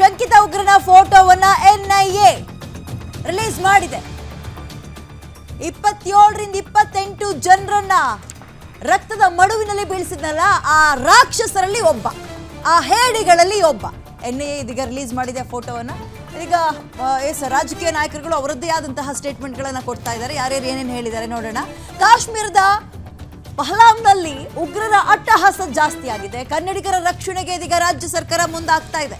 ಶಂಕಿತ ಉಗ್ರನ ಫೋಟೋವನ್ನ NIA release ಮಾಡಿದೆ. ಇಪ್ಪತ್ತೇಳರಿಂದ ಇಪ್ಪತ್ತೆಂಟು ಜನರನ್ನ ರಕ್ತದ ಮಡುವಿನಲ್ಲಿ ಬೀಳಿಸಿದ್ನಲ್ಲ, ಆ ರಾಕ್ಷಸರಲ್ಲಿ ಒಬ್ಬ, ಆ ಹೇಡಿಗಳಲ್ಲಿ ಒಬ್ಬ. ಎನ್ ಐ ಇದೀಗ ರಿಲೀಸ್ ಮಾಡಿದೆ ಫೋಟೋವನ್ನ. ಈಗ ಎಸ್, ರಾಜಕೀಯ ನಾಯಕರುಗಳು ಅವರದ್ದೇ ಆದಂತಹ ಸ್ಟೇಟ್ಮೆಂಟ್ಗಳನ್ನು ಕೊಡ್ತಾ ಇದ್ದಾರೆ. ಯಾರ್ಯಾರು ಏನೇನು ಹೇಳಿದ್ದಾರೆ ನೋಡೋಣ. ಕಾಶ್ಮೀರದ ಪಹಲಾಂನಲ್ಲಿ ಉಗ್ರರ ಅಟ್ಟಹಾಸ ಜಾಸ್ತಿ ಆಗಿದೆ ಕನ್ನಡಿಗರ ರಕ್ಷಣೆಗೆ ಇದೀಗ ರಾಜ್ಯ ಸರ್ಕಾರ ಮುಂದಾಗ್ತಾ ಇದೆ.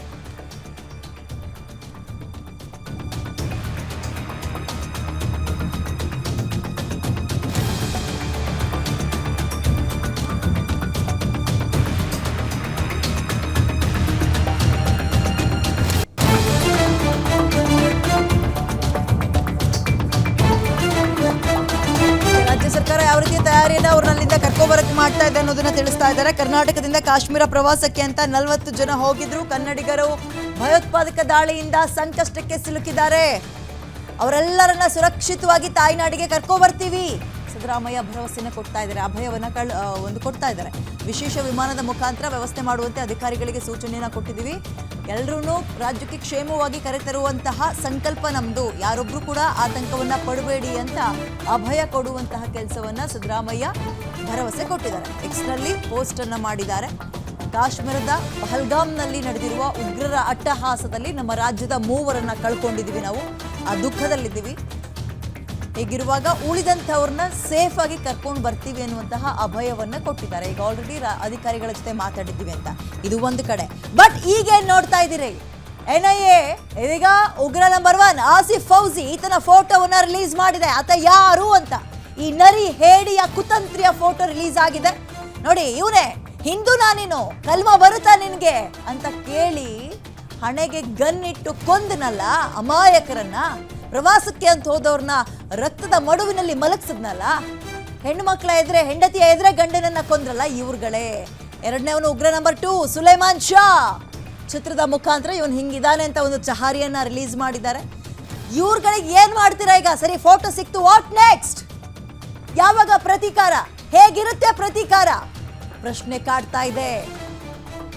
ಸರ್ಕಾರ ಯಾವ ರೀತಿಯ ತಯಾರಿಯನ್ನ ಅವ್ರನ್ನಲ್ಲಿಂದ ಕರ್ಕೊಬರಕ್ಕೆ ಮಾಡ್ತಾ ಇದೆ ಅನ್ನೋದನ್ನ ತಿಳಿಸ್ತಾ ಇದ್ದಾರೆ. ಕರ್ನಾಟಕದಿಂದ ಕಾಶ್ಮೀರ ಪ್ರವಾಸಕ್ಕೆ ಅಂತ ನಲವತ್ತು ಜನ ಹೋಗಿದ್ರು. ಕನ್ನಡಿಗರು ಭಯೋತ್ಪಾದಕ ದಾಳಿಯಿಂದ ಸಂಕಷ್ಟಕ್ಕೆ ಸಿಲುಕಿದ್ದಾರೆ. ಅವರೆಲ್ಲರನ್ನ ಸುರಕ್ಷಿತವಾಗಿ ತಾಯ್ನಾಡಿಗೆ ಕರ್ಕೊಬರ್ತೀವಿ. ಸಿದ್ದರಾಮಯ್ಯ ಭರವಸೆಯನ್ನ ಕೊಡ್ತಾ ಇದ್ದಾರೆ. ಅಭಯವನ್ನ ಕಳ್ ಒಂದು ಕೊಡ್ತಾ ಇದ್ದಾರೆ. ವಿಶೇಷ ವಿಮಾನದ ಮುಖಾಂತರ ವ್ಯವಸ್ಥೆ ಮಾಡುವಂತೆ ಅಧಿಕಾರಿಗಳಿಗೆ ಸೂಚನೆಯನ್ನ ಕೊಟ್ಟಿದ್ದೀವಿ. ಎಲ್ಲರೂ ರಾಜ್ಯಕ್ಕೆ ಕ್ಷೇಮವಾಗಿ ಕರೆತರುವಂತಹ ಸಂಕಲ್ಪ ನಮ್ದು. ಯಾರೊಬ್ರು ಕೂಡ ಆತಂಕವನ್ನ ಪಡಬೇಡಿ ಅಂತ ಅಭಯ ಕೊಡುವಂತಹ ಕೆಲಸವನ್ನ ಸಿದ್ದರಾಮಯ್ಯ ಭರವಸೆ ಕೊಟ್ಟಿದ್ದಾರೆ. ಎಕ್ಸ್ನಲ್ಲಿ ಪೋಸ್ಟ್ ಅನ್ನ ಮಾಡಿದ್ದಾರೆ. ಕಾಶ್ಮೀರದ ಪಹಲ್ಗಾಮ್ನಲ್ಲಿ ನಡೆದಿರುವ ಉಗ್ರರ ಅಟ್ಟಹಾಸದಲ್ಲಿ ನಮ್ಮ ರಾಜ್ಯದ ಮೂವರನ್ನ ಕಳ್ಕೊಂಡಿದ್ದೀವಿ ನಾವು. ಆ ದುಃಖದಲ್ಲಿದ್ದೀವಿ. ಹೀಗಿರುವಾಗ ಉಳಿದಂಥವ್ರನ್ನ ಸೇಫ್ ಆಗಿ ಕರ್ಕೊಂಡು ಬರ್ತೀವಿ ಅನ್ನುವಂತಹ ಅಭಯವನ್ನ ಕೊಟ್ಟಿದ್ದಾರೆ. ಈಗ ಆಲ್ರೆಡಿ ಅಧಿಕಾರಿಗಳ ಜೊತೆ ಮಾತಾಡಿದ್ದೀವಿ ಅಂತ. ಇದು ಒಂದು ಕಡೆ. ಬಟ್ ಈಗ ಏನ್ ನೋಡ್ತಾ ಇದ್ದೀರಿ. ಎನ್ ಐ ಎ ಈಗ ಉಗ್ರ ನಂಬರ್ ಒನ್ ಆಸಿಫ್ ಫೌಜಿ ಈತನ ಫೋಟೋವನ್ನ ರಿಲೀಸ್ ಮಾಡಿದೆ. ಆತ ಯಾರು ಅಂತ. ಈ ನರಿ ಹೇಡಿಯ ಕುತಂತ್ರಿಯ ಫೋಟೋ ರಿಲೀಸ್ ಆಗಿದೆ. ನೋಡಿ, ಇವನೇ, ಹಿಂದೂ ನಾನೇನು ಕಲ್ಮ ಬರುತ್ತಾ ನಿನಗೆ ಅಂತ ಕೇಳಿ ಹಣೆಗೆ ಗನ್ ಇಟ್ಟು ಕೊಂದನಲ್ಲ ಅಮಾಯಕರನ್ನ, ಪ್ರವಾಸಕ್ಕೆ ಅಂತ ಹೋದವ್ರನ್ನ ರಕ್ತದ ಮಡುವಿನಲ್ಲಿ ಮಲಗಿಸಿದ್ನಲ್ಲ? ಹೆಣ್ಣು ಮಕ್ಕಳ ಎದುರೆ, ಹೆಂಡತಿಯ ಎದುರೆ ಗಂಡನನ್ನ ಕೊಂದ್ರಲ್ಲ ಇವ್ರುಗಳೇ? ಎರಡನೇವನು ಉಗ್ರ ನಂಬರ್ ಟೂ ಸುಲೈಮಾನ್ ಶಾ! ಚಿತ್ರದ ಮುಖಾಂತರ ಇವನು ಹಿಂಗಿದ್ದಾನೆ ಅಂತ ಒಂದು ಚಹಾರಿಯನ್ನ ರಿಲೀಸ್ ಮಾಡಿದ್ದಾರೆ. ಇವ್ರುಗಳಿಗೆ ಏನ್ ಮಾಡ್ತೀರಾ ಈಗ? ಸರಿ ಫೋಟೋ ಸಿಕ್ತು. ವಾಟ್ ನೆಕ್ಸ್ಟ್ ಯಾವಾಗ ಪ್ರತೀಕಾರ? ಹೇಗಿರುತ್ತೆ ಪ್ರತೀಕಾರ? ಪ್ರಶ್ನೆ ಕಾಡ್ತಾ ಇದೆ.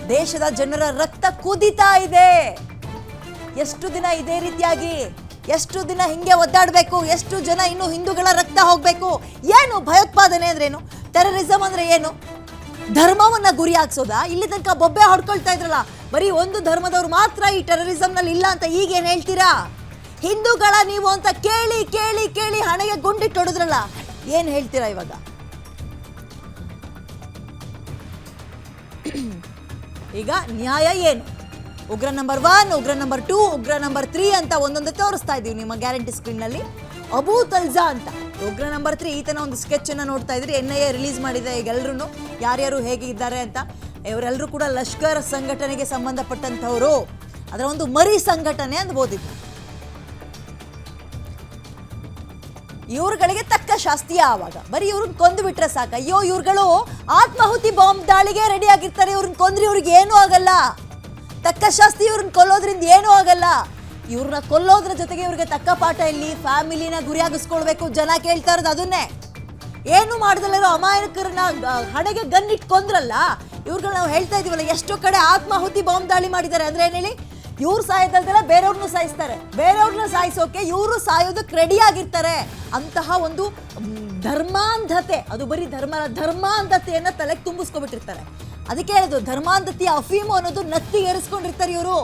ದೇಶದ ಜನರ ರಕ್ತ ಕುದಿತಾ ಇದೆ. ಎಷ್ಟು ದಿನ ಇದೇ ರೀತಿಯಾಗಿ ಎಷ್ಟು ದಿನ ಹಿಂಗೆ ಒದ್ದಾಡಬೇಕು? ಎಷ್ಟು ಜನ ಇನ್ನು ಹಿಂದೂಗಳ ರಕ್ತ ಹೋಗಬೇಕು? ಏನು ಭಯೋತ್ಪಾದನೆ ಅಂದ್ರೇನು ಟೆರರಿಸಂ ಅಂದ್ರೆ ಏನು? ಧರ್ಮವನ್ನ ಗುರಿ ಹಾಕ್ಸೋದಾ? ಇಲ್ಲಿ ತನಕ ಬೊಬ್ಬೆ ಹೊಡ್ಕೊಳ್ತಾ ಇದ್ರಲ್ಲ, ಬರೀ ಒಂದು ಧರ್ಮದವ್ರು ಮಾತ್ರ ಈ ಟೆರರಿಸಂನಲ್ಲಿ ಇಲ್ಲ ಅಂತ ಈಗ ಏನ್ ಹೇಳ್ತೀರಾ? ಹಿಂದೂಗಳ ನೀವು ಅಂತ ಕೇಳಿ ಕೇಳಿ ಕೇಳಿ ಹಣೆಗೆ ಗುಂಡಿ ಹೊಡೆದ್ರಲ್ಲ, ಏನು ಹೇಳ್ತೀರಾ ಇವಾಗ? ಈಗ ನ್ಯಾಯ ಏನು? ಉಗ್ರ ನಂಬರ್ ಒನ್, ಉಗ್ರ ನಂಬರ್ ಟೂ, ಉಗ್ರ ನಂಬರ್ ತ್ರೀ ಅಂತ ಒಂದೊಂದು ತೋರಿಸ್ತಾ ಇದೀವಿ ನಿಮ್ಮ ಗ್ಯಾರಂಟಿ ಸ್ಕ್ರೀನ್ನಲ್ಲಿ ಅಬೂ ತಲ್ಜಾ ಅಂತ. ಉಗ್ರ ನಂಬರ್ ತ್ರೀ, ಈತನ ಒಂದು ಸ್ಕೆಚ್ ಅನ್ನ ನೋಡ್ತಾ ಇದ್ರಿ. ಎನ್ ಐ ಎ ರಿಲೀಸ್ ಮಾಡಿದೆ ಈಗ ಎಲ್ಲರೂ ಯಾರ್ಯಾರು ಹೇಗಿದ್ದಾರೆ ಅಂತ. ಇವರೆಲ್ಲರೂ ಕೂಡ ಲಷ್ಕರ್ ಸಂಘಟನೆಗೆ ಸಂಬಂಧಪಟ್ಟಂತವರು ಅದರ ಒಂದು ಮರಿ ಸಂಘಟನೆ ಅಂದ್ಬೋದಿತ್ತು ಇವ್ರುಗಳಿಗೆ ತಕ್ಕ ಶಾಸ್ತಿ ಆವಾಗ. ಬರೀ ಇವ್ರನ್ನ ಕೊಂದು ಬಿಟ್ರೆ ಸಾಕು. ಅಯ್ಯೋ, ಇವ್ರುಗಳು ಆತ್ಮಾಹುತಿ ಬಾಂಬ್ ದಾಳಿಗೆ ರೆಡಿ ಆಗಿರ್ತಾರೆ. ಇವ್ರನ್ನ ಕೊಂದ್ರೆ, ಇವ್ರಿಗೆ ಏನೂ ಆಗಲ್ಲ. ತಕ್ಕ ಶಾಸ್ತಿ ಇವ್ರನ್ನ ಕೊಲ್ಲೋದ್ರಿಂದ ಏನೂ ಆಗಲ್ಲ. ಇವ್ರನ್ನ ಕೊಲ್ಲೋದ್ರ ಜೊತೆಗೆ ಇವ್ರಿಗೆ ತಕ್ಕ ಪಾಠ ಇಲ್ಲಿ ಫ್ಯಾಮಿಲಿನ ಗುರಿಯಾಗಿಸ್ಕೊಳ್ಬೇಕು ಜನ ಕೇಳ್ತಾ ಇರೋದು ಅದನ್ನೇ. ಏನು ಮಾಡ್ದಲ್ಲಿರೋ ಅಮಾಯಕರನ್ನ ಹಣೆಗೆ ಗನ್ ಇಟ್ಟು ಕೊಂದ್ರಲ್ಲ ಇವ್ರುಗಳು ನಾವು ಹೇಳ್ತಾ ಇದೀವಲ್ಲ, ಎಷ್ಟೋ ಕಡೆ ಆತ್ಮಾಹುತಿ ಬಾಂಬ್ ದಾಳಿ ಮಾಡಿದ್ದಾರೆ ಅಂದ್ರೆ ಏನ್ ಹೇಳಿ? ಇವ್ರು ಸಾಯೋದಲ್ದಲ್ಲ ಬೇರೆಯವ್ರನ್ನೂ ಸಾಯಿಸ್ತಾರೆ. ಬೇರೆಯವ್ರನ್ನ ಸಾಯಿಸೋಕೆ ಇವರು ಸಾಯೋದಕ್ಕೆ ರೆಡಿ ಆಗಿರ್ತಾರೆ. ಅಂತಹ ಒಂದು ಧರ್ಮಾಂಧತೆ, ಅದು ಬರೀ ಧರ್ಮ, ಧರ್ಮಾಂಧತೆಯನ್ನು ತಲೆಗೆ ತುಂಬಿಸ್ಕೊಬಿಟ್ಟಿರ್ತಾರೆ. ಅದಕ್ಕೆ ಹೇಳೋದು ಧರ್ಮಾಂಧತೆಯ ಅಫೀಮು ಅನ್ನೋದು ನತ್ತಿ ಏರಿಸ್ಕೊಂಡಿರ್ತಾರೆ ಇವರು.